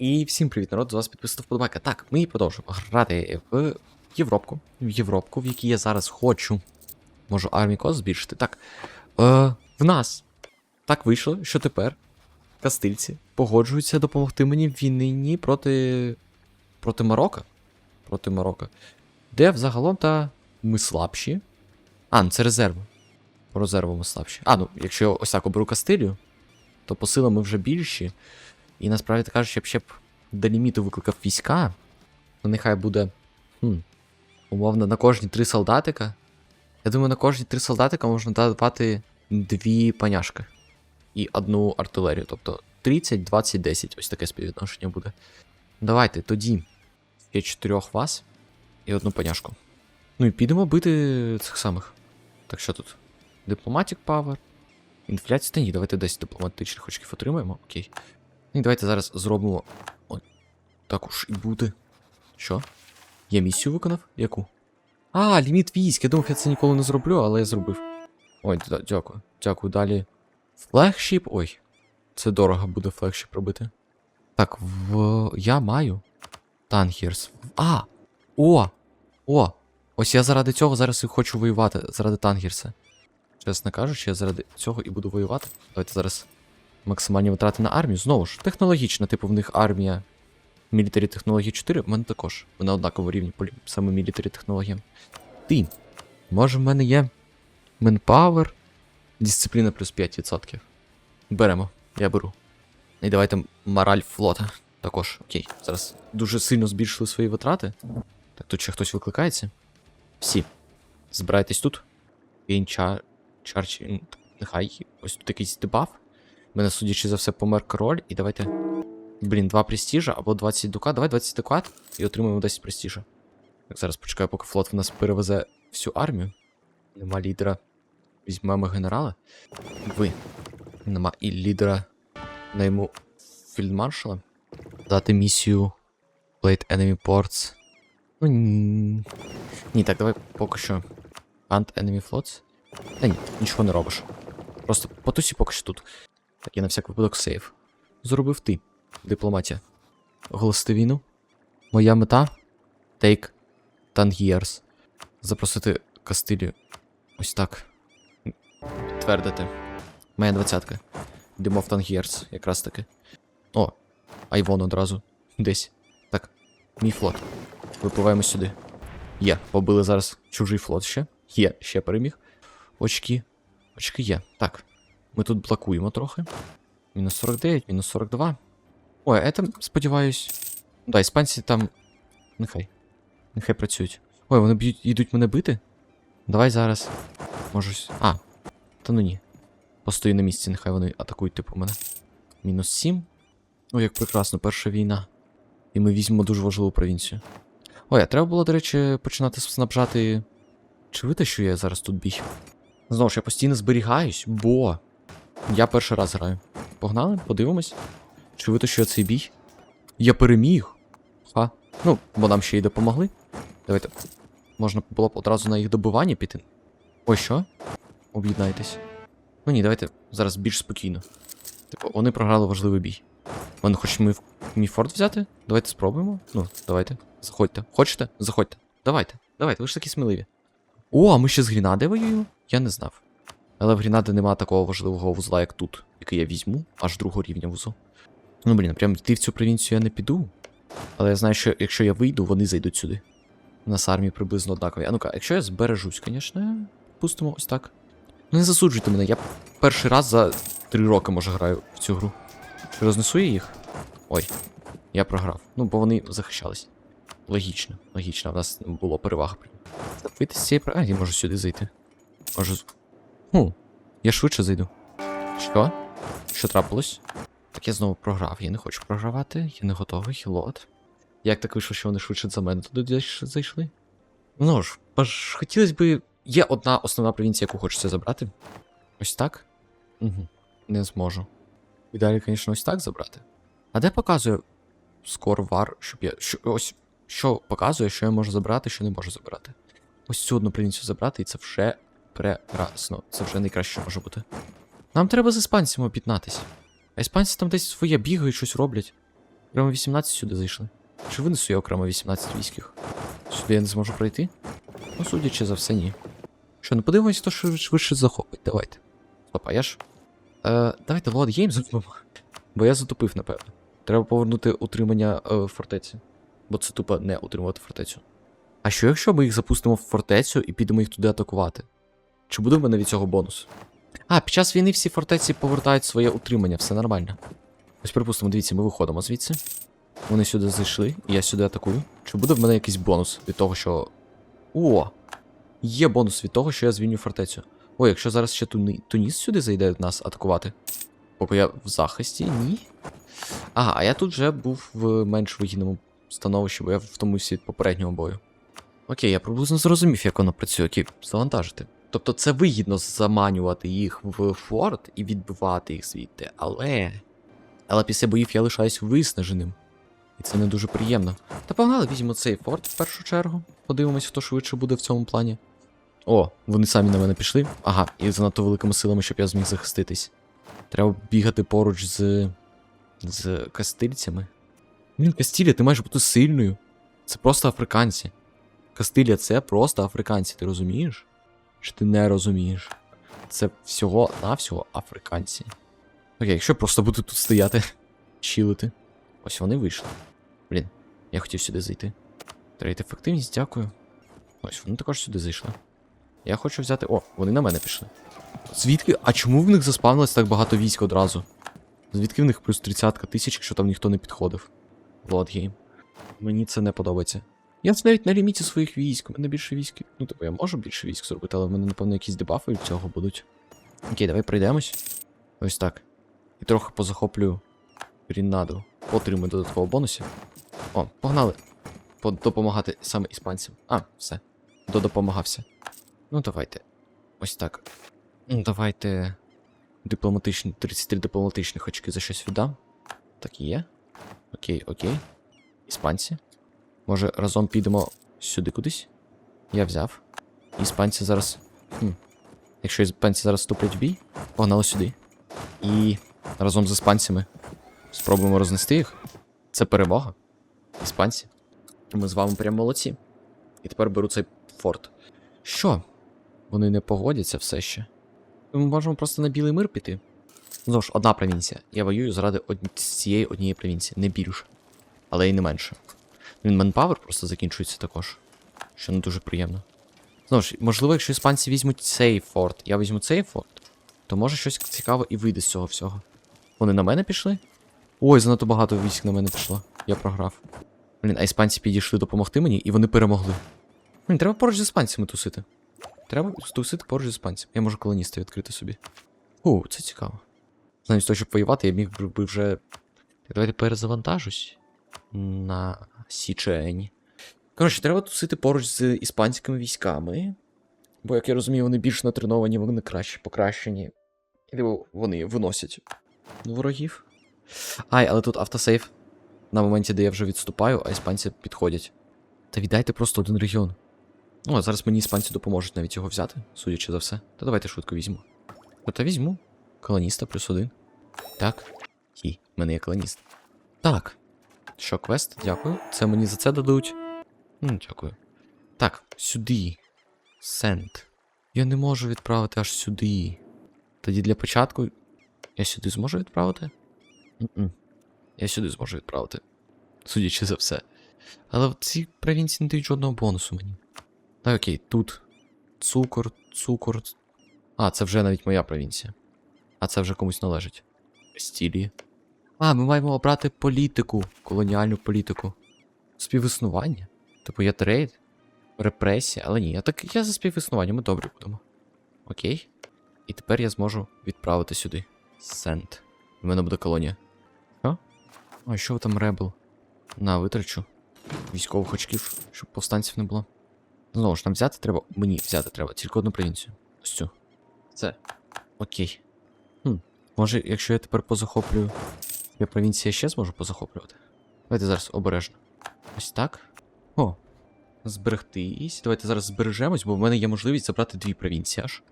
І всім привіт, народ, з вас підписав вподобайка. Так, ми продовжуємо грати в Європку. В Європку, в якій я зараз хочу. Можу армію кос збільшити. Так. Е, в нас так вийшло, що тепер кастильці погоджуються допомогти мені в війнині проти. проти Марокко. Проти Марокко. Де взагалом та ми слабші. А, ну це резерви. По резерву ми слабші. А, ну, якщо я ось так оберу Кастилію, то по силам ми вже більші. І насправді кажучи, я б до ліміту викликав війська, то нехай буде. Хм, умовно, на кожні три солдатика. Я думаю, на кожні три солдатика можна давати дві паняшки і одну артилерію. Тобто 30, 20, 10. Ось таке співвідношення буде. Давайте тоді є чотирьох вас і одну паняшку. Ну і підемо бити цих самих. Так що тут? Diplomatic Power. Інфляція. Та ні, давайте 10 дипломатичних очків отримаємо. Окей. І давайте зараз зробимо. Ой, так уж і буде. Що? Я місію виконав? Яку? А, ліміт військ. Я думав, я це ніколи не зроблю, але я зробив. Ой, дякую. Дякую. Далі. Флегшіп. Ой. Це дорого буде флегшіп робити. Так, в. Я маю. Танхірс. А! О! О! Ось я заради цього зараз і хочу воювати. Заради Тангірса. Чесно кажучи, я заради цього і буду воювати. Давайте зараз максимальні витрати на армію. Знову ж, технологічна, типу, в них армія мілітарі технології 4, в мене також. Ми на однаковому рівні по саме мілітарі технологіям. Ти. Може, в мене є Manpower, дисципліна плюс 5%. Беремо, я беру. І давайте мораль флота. Також, окей. Зараз дуже сильно збільшили свої витрати. Так, тут ще хтось викликається. Всі. Збирайтесь тут. Він чар... Нехай. Ось тут якийсь дебаф. Мене, судячи за все, помер король, і давайте. Блін, 2 престижа або 20 дука. Давай 20 дукат і отримаємо 10 престижа. Так, зараз почекаю, поки флот в нас перевезе всю армію. Нема лідера. Візьмемо генерала. Ви. Нема і лідера. Найму фільдмаршала. Дати місію Plate Enemy Ports. Ну ні. Ні, так, давай поки що. Hunt Enemy Floats. Та ні, нічого не робиш. Просто потусі поки що тут. Так, я на всяк випадок сейф. Зробив ти. Дипломатія. Оголосити війну. Моя мета Take Tangiers. Запросити Кастилію. Ось так. Підтвердити. Моя двадцятка. Йдемо в Tangiers, якраз таки. О, Айвон одразу. Десь. Так. Мій флот. Випливаємо сюди. Є. Побили зараз чужий флот ще. Є, ще переміг. Очки. Очки є. Так. Ми тут блокуємо трохи. Мінус 49, мінус 42. Ой, а там, сподіваюсь. Да, іспанці там. Нехай. Нехай працюють. Ой, вони б'ють, йдуть мене бити? Давай зараз. Може. с- А. Та ну ні. Постою на місці, нехай вони атакують, типу, мене. Мінус 7. Ой, як прекрасно, перша війна. І ми візьмемо дуже важливу провінцію. Ой, а треба було, до речі, починати снабжати. Чи витащу я зараз тут бій? Знову ж я постійно зберігаюсь, бо я перший раз граю. Погнали, подивимось. Чи витащу я цей бій? Я переміг. Ха. Ну, бо нам ще й допомогли. Давайте. Можна було б одразу на їх добивання піти. Ой, що? Об'єднайтесь. Ну ні, давайте зараз більш спокійно. Типу, вони програли важливий бій. Вони хочуть мій, мій форт взяти? Давайте спробуємо. Ну, давайте. Заходьте. Хочете? Заходьте. Давайте. Давайте, ви ж такі сміливі. О, а ми ще з Грінади воюємо? Я не знав. Але в Грінади нема такого важливого вузла, як тут, який я візьму, аж другого рівня вузу. Ну, блін, прям йти в цю провінцію я не піду. Але я знаю, що якщо я вийду, вони зайдуть сюди. У нас армії приблизно однакові. А ну-ка, якщо я збережусь, звісно, пустимо ось так. Ну не засуджуйте мене, я перший раз за три роки, може, граю в цю гру. Чи рознесу я їх? Ой, я програв. Ну, бо вони захищались. Логічно, логічно, в нас було перевага. Вийти з цієї А, я можу сюди зайти. Можу. З- я швидше зайду. Що? Що трапилось? Так я знову програв. Я не хочу програвати, я не готовий, хілот. Як так вийшло, що вони швидше за мене туди зайшли? Ну ж, ж хотілося б. Є одна основна провінція, яку хочеться забрати. Ось так? Угу. Не зможу. І далі, звісно, ось так забрати. А де показує скор вар, щоб я. Що, ось що показує, що я можу забрати, що не можу забрати. Ось цю одну провінцію забрати, і це вже прекрасно. Це вже найкраще, що може бути. Нам треба з іспанцями об'єднатися. А іспанці там десь своє бігають, щось роблять. Окремо 18 сюди зайшли. Чи винесу я окремо 18 військів? Сюди я не зможу пройти? Ну, судячи за все, ні. Що, ну подивимось, хто швидше, захопить. Давайте. Стоп, а я ж. Е, давайте лот гейм зробимо. Бо я затупив, напевно. Треба повернути утримання е, фортеці. Бо це тупо не утримувати фортецю. А що якщо ми їх запустимо в фортецю і підемо їх туди атакувати? Чи буде в мене від цього бонус? А, під час війни всі фортеці повертають своє утримання, все нормально. Ось припустимо, дивіться, ми виходимо звідси. Вони сюди зайшли, і я сюди атакую. Чи буде в мене якийсь бонус від того, що. О! Є бонус від того, що я звільню фортецю. О, якщо зараз ще Туни... Туніс сюди зайде нас атакувати. Поки я в захисті, ні. Ага, а я тут вже був в менш вигідному становищі, бо я втомився від попереднього бою. Окей, я приблизно зрозумів, як воно працює. Окей, завантажити. Тобто це вигідно заманювати їх в форт і відбивати їх звідти, але. Але після боїв я лишаюсь виснаженим. І це не дуже приємно. Та погнали, візьмемо цей форт в першу чергу. Подивимось, хто швидше буде в цьому плані. О, вони самі на мене пішли. Ага, і занадто великими силами, щоб я зміг захиститись. Треба бігати поруч з. з кастильцями. Блін, Кастілія, ти маєш бути сильною. Це просто африканці. Кастилія це просто африканці, ти розумієш? Чи ти не розумієш? Це всього-навсього африканці. Окей, якщо просто буду тут стояти, чилити. Ось вони вийшли. Блін, я хотів сюди зайти. Трейд ефективність, дякую. Ось вони також сюди зайшли. Я хочу взяти. О, вони на мене пішли. Звідки? А чому в них заспавнилось так багато військ одразу? Звідки в них плюс 30 тисяч, якщо там ніхто не підходив? Владгейм. Мені це не подобається. Я ж навіть на ліміті своїх військ. У мене більше військ. Ну, типу, я можу більше військ зробити, але в мене, напевно, якісь дебафи від цього будуть. Окей, давай пройдемось. Ось так. І трохи позахоплю Рінаду. Отримую додатково бонусів. О, погнали. По- допомагати саме іспанцям. А, все. Додопомагався. Ну, давайте. Ось так. Ну, давайте. Дипломатичні. 33 дипломатичних очки за щось віддам. Так і є. Окей, окей. Іспанці. Може, разом підемо сюди кудись? Я взяв. Іспанці зараз. Хм. Якщо іспанці зараз вступлять в бій, погнали сюди. І разом з іспанцями спробуємо рознести їх. Це перемога. Іспанці. Ми з вами прям молодці. І тепер беру цей форт. Що? Вони не погодяться все ще. Ми можемо просто на білий мир піти. Знову ж, одна провінція. Я воюю заради од... цієї однієї провінції, не більше. Але й не менше. Він манпавер просто закінчується також. Що не дуже приємно. Знову ж, можливо, якщо іспанці візьмуть цей форт, я візьму цей форт, то може щось цікаве і вийде з цього всього. Вони на мене пішли? Ой, занадто багато військ на мене пішло. Я програв. Блін, а іспанці підійшли допомогти мені, і вони перемогли. Блін, треба поруч з іспанцями тусити. Треба тусити поруч з іспанцями. Я можу колоніста відкрити собі. О, це цікаво. Замість того, щоб воювати, я міг би вже. Давайте перезавантажусь на Січені. Коротше, треба тусити поруч з іспанськими військами. Бо, як я розумію, вони більш натреновані, вони краще покращені. І типу, вони виносять ворогів. Ай, але тут автосейв. На моменті, де я вже відступаю, а іспанці підходять. Та віддайте просто один регіон. Ну, а зараз мені іспанці допоможуть навіть його взяти, судячи за все. Та давайте швидко візьму. Ну, та візьму. Колоніста плюс один. Так. Хі, в мене є колоніст. Так. Що, квест? Дякую. Це мені за це дадуть. Ну, дякую. Так, сюди. Сенд. Я не можу відправити аж сюди. Тоді для початку. Я сюди зможу відправити? М-м. Я сюди зможу відправити. Судячи за все. Але в цій провінції не дають жодного бонусу мені. Так, окей, тут. Цукор, цукор. А, це вже навіть моя провінція. А це вже комусь належить. Стілі. А, ми маємо обрати політику, колоніальну політику. Співіснування? Типу є трейд, репресія, але ні, я так я за співіснування, ми добре будемо. Окей. І тепер я зможу відправити сюди. Сент. У мене буде колонія. Що? А що там ребел? На, витрачу. Військових очків, щоб повстанців не було. Знову ж нам взяти треба. Мені взяти треба, тільки одну провінцію. Ось цю. Це. Окей. Хм. Може, якщо я тепер позахоплюю. Я провінція ще зможу позахоплювати? Давайте зараз обережно. Ось так. О. Зберегтись. Давайте зараз збережемось, бо в мене є можливість забрати дві провінції аж.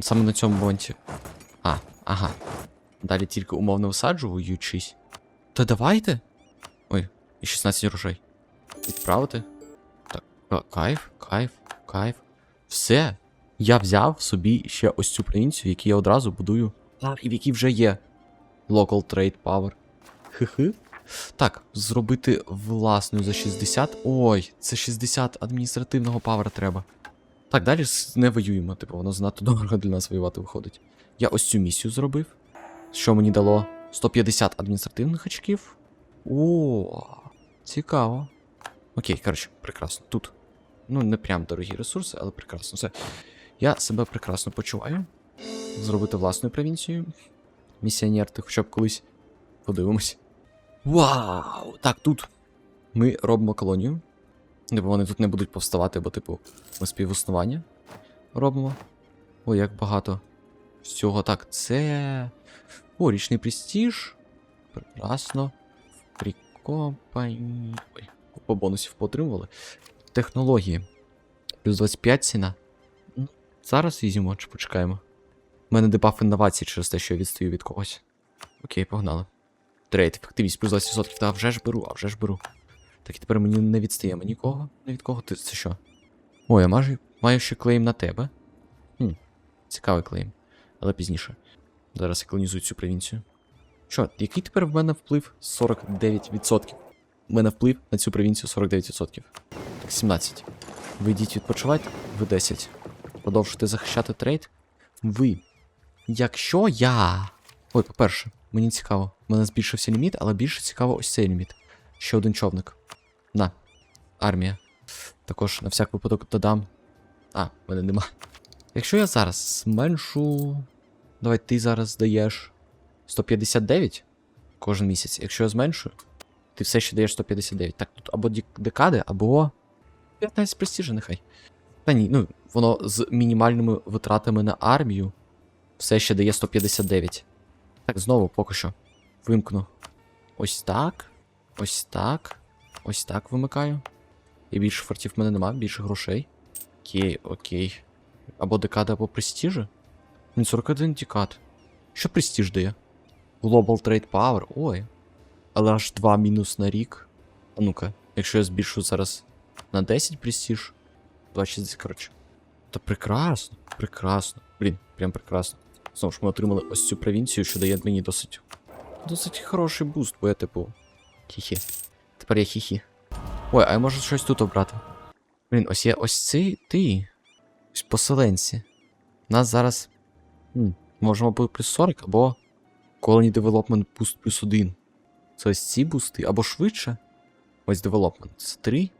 Саме на цьому моменті. А, ага. Далі тільки умовно висаджуючись. Та давайте. Ой, І 16 грошей. Відправити. Так, кайф, кайф, кайф. Все. Я взяв собі ще ось цю провінцію, яку я одразу будую. І в якій вже є Local Trade Power. Хи-хи. Так, зробити власною за 60. Ой, це 60 адміністративного павера треба. Так, далі не воюємо, типу, воно занадто дорого для нас воювати виходить. Я ось цю місію зробив. Що мені дало 150 адміністративних очків. О, цікаво. Окей, коротше, прекрасно. Тут. Ну, не прям дорогі ресурси, але прекрасно. Все. Я себе прекрасно почуваю. Зробити власну провінцію. Місіонер, ти хоча б колись подивимось. Вау! Так, тут ми робимо колонію. Типу вони тут не будуть повставати, бо, типу, ми співіснування робимо. Ой, як багато всього. Так, це. О, річний престиж. Прекрасно. Прикопані. Ой, купа бонусів поотримували. Технології. Плюс 25 ціна. Ну, Зараз візьмемо чи почекаємо. У мене дебаф інновацій через те, що я відстаю від когось. Окей, погнали. Трейд, ефективність плюс 20%. Та вже ж беру, а вже ж беру. Так і тепер мені не відстаємо нікого. Не від кого. Ти це що? Ой, я маю, маю ще клейм на тебе. Хм, цікавий клейм. Але пізніше. Зараз я колонізую цю провінцію. Що, який тепер в мене вплив? 49%. У мене вплив на цю провінцію 49%. Так, 17. Ви йдіть відпочивати, ви 10. Продовжуйте захищати трейд. Ви. Якщо я. Ой, по-перше, мені цікаво. У мене збільшився ліміт, але більше цікаво ось цей ліміт. Ще один човник. На. Армія. Також на всяк випадок додам. А, мене нема. Якщо я зараз зменшу. Давай ти зараз даєш 159 кожен місяць. Якщо я зменшую, ти все ще даєш 159. Так, тут або декади, або 15 престижа нехай. Та ні, ну, воно з мінімальними витратами на армію все ще дає 159. Так, знову поки що. Вимкну. Ось так. Ось так. Ось так вимикаю. І більше фортів в мене нема, більше грошей. Окей, окей. Або декада, або престижі. Ні, 41 декад. Що престиж дає? Global Trade Power. Ой. Але аж 2 мінус на рік. А ну-ка, якщо я збільшу зараз на 10 престиж. 260, коротше. Та прекрасно, прекрасно. Блін, прям прекрасно. Знову ж ми отримали ось цю провінцію, що дає мені досить. Досить хороший буст, бо я типу. Хі-хі. Тепер я хі-хі. Ой, а я можу щось тут обрати. Блін, ось є ось цей ти. Ось поселенці. Нас зараз. М, можемо бути плюс 40 або Colony Development Boost плюс 1. Це ось ці бусти, або швидше. Ось Development. Це 3.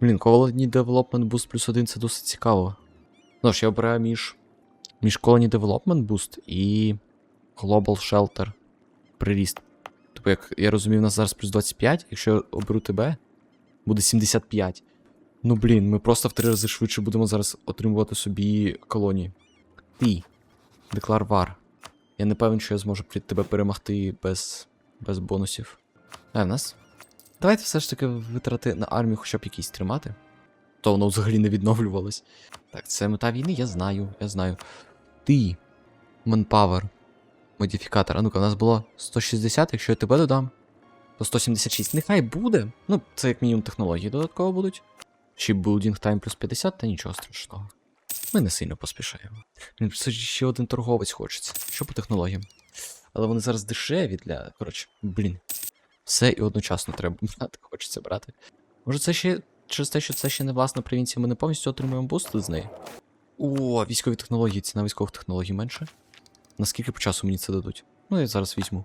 Блін, Colony Development Boost плюс 1 це досить цікаво. Ну ж, я обираю між. Між Colony Development Boost і Global Shelter. Приріст. Тобто, як я розумію, у нас зараз плюс 25, якщо я оберу тебе, буде 75. Ну блін, ми просто в три рази швидше будемо зараз отримувати собі колонії. Ти. Деклар Вар. Я не певен, що я зможу тебе перемогти без, без бонусів. А в нас. Давайте все ж таки витрати на армію хоча б якісь тримати. То воно взагалі не відновлювалось. Так, це мета війни, я знаю, я знаю. Ти. Manpower. Модифікатор. А ну-ка, у нас було 160, якщо я тебе додам. То 176. Нехай буде. Ну, це як мінімум технології додатково будуть. Shipbuilding time плюс 50, та нічого страшного. Ми не сильно поспішаємо. Це ще один торговець хочеться. Що по технологіям? Але вони зараз дешеві для. Коротше, блін. Все і одночасно треба брати, хочеться брати. Може, це ще через те, що це ще не власна провінція, ми не повністю отримуємо бусти з неї. О, військові технології, ціна військових технологій менше. Наскільки по часу мені це дадуть? Ну, я зараз візьму.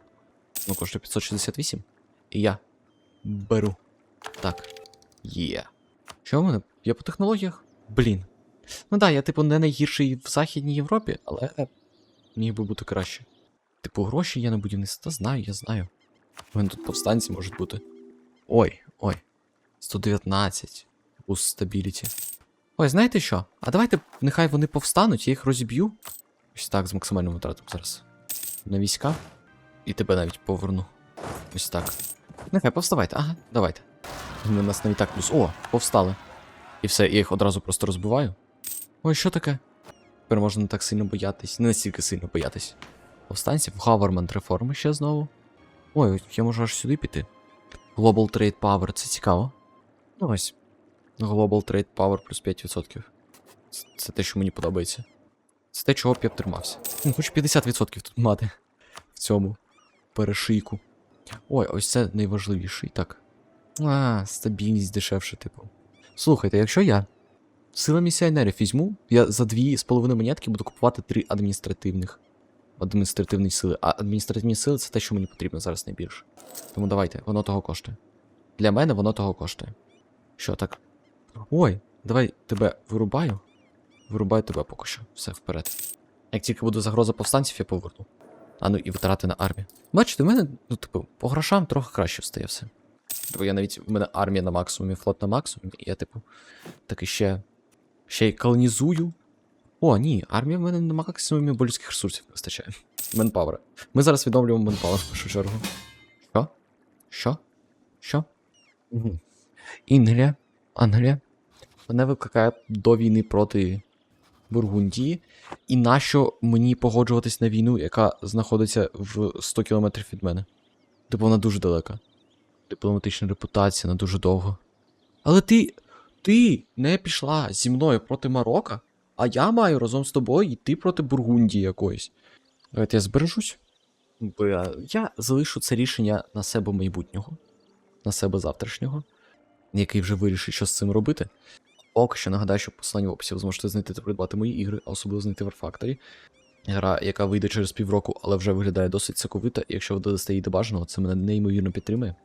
Ну, коштує 568. І я беру. Так. Є. Що в мене? Я по технологіях? Блін. Ну да, я, типу, не найгірший в Західній Європі, але міг би бути краще. Типу, гроші є на будівництво, знаю, я знаю. У мене тут повстанці можуть бути. Ой, ой. 119. Boost стабіліті. Ой, знаєте що? А давайте, нехай вони повстануть, я їх розіб'ю. Ось так, з максимальним витратом зараз. На війська. І тебе навіть поверну. Ось так. Нехай повставайте, ага, давайте. Вони нас навіть так плюс. О, повстали. І все, я їх одразу просто розбиваю. Ой, що таке? Тепер можна не так сильно боятись, не настільки сильно боятись. Повстанців, Government реформи ще знову. Ой, я можу аж сюди піти. Global Trade Power, це цікаво. Ну ось. Global Trade Power плюс 5%. Це, те, що мені подобається. Це те, чого б я б тримався. Ну, Хочу 50% тут мати в цьому перешийку. Ой, ось це найважливіший. Так. А, стабільність дешевше, типу. Слухайте, якщо я сила місіонерів візьму, я за дві з половиною монетки буду купувати три адміністративних. Адміністративні сили. А адміністративні сили це те, що мені потрібно зараз найбільше. Тому давайте, воно того коштує. Для мене воно того коштує. Що так? Ой, давай тебе вирубаю. Вирубаю тебе поки що. Все вперед. Як тільки буде загроза повстанців, я поверну. А ну і витрати на армію. Бачите, в мене, ну, типу, по грошам трохи краще встає все. Типу, я навіть в мене армія на максимумі, флот на максимумі, і я, типу, таки ще. Ще й колонізую. О, ні, армія в мене на максимумі бо людських ресурсів не вистачає. Менпауера. Ми зараз відновлюємо менпауер в першу чергу. Що? Що? Що? Угу. Інглія. Англія. Мене викликає до війни проти Бургундії. І нащо мені погоджуватись на війну, яка знаходиться в 100 кілометрів від мене? Типу вона дуже далека. Дипломатична репутація на дуже довго. Але ти. Ти не пішла зі мною проти Марокко, а я маю разом з тобою йти проти Бургундії якоїсь. Давайте я збережусь. Я залишу це рішення на себе майбутнього, на себе завтрашнього, який вже вирішить, що з цим робити. Поки що нагадаю, що в посиланні в описі ви зможете знайти та придбати мої ігри, а особливо знайти в Factory. Гра, яка вийде через півроку, але вже виглядає досить соковита, і якщо ви додасте її до бажаного, це мене неймовірно підтримує.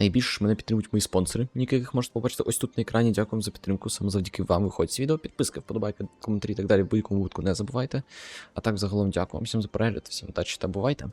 Найбільше ж мене підтримують мої спонсори, яких можете побачити ось тут на екрані. Дякую вам за підтримку. Саме завдяки вам виходить відео. Підписки, вподобайки, коментарі і так далі. В будь-якому випадку не забувайте. А так, загалом, дякую вам всім за перегляд, всім удачі та бувайте.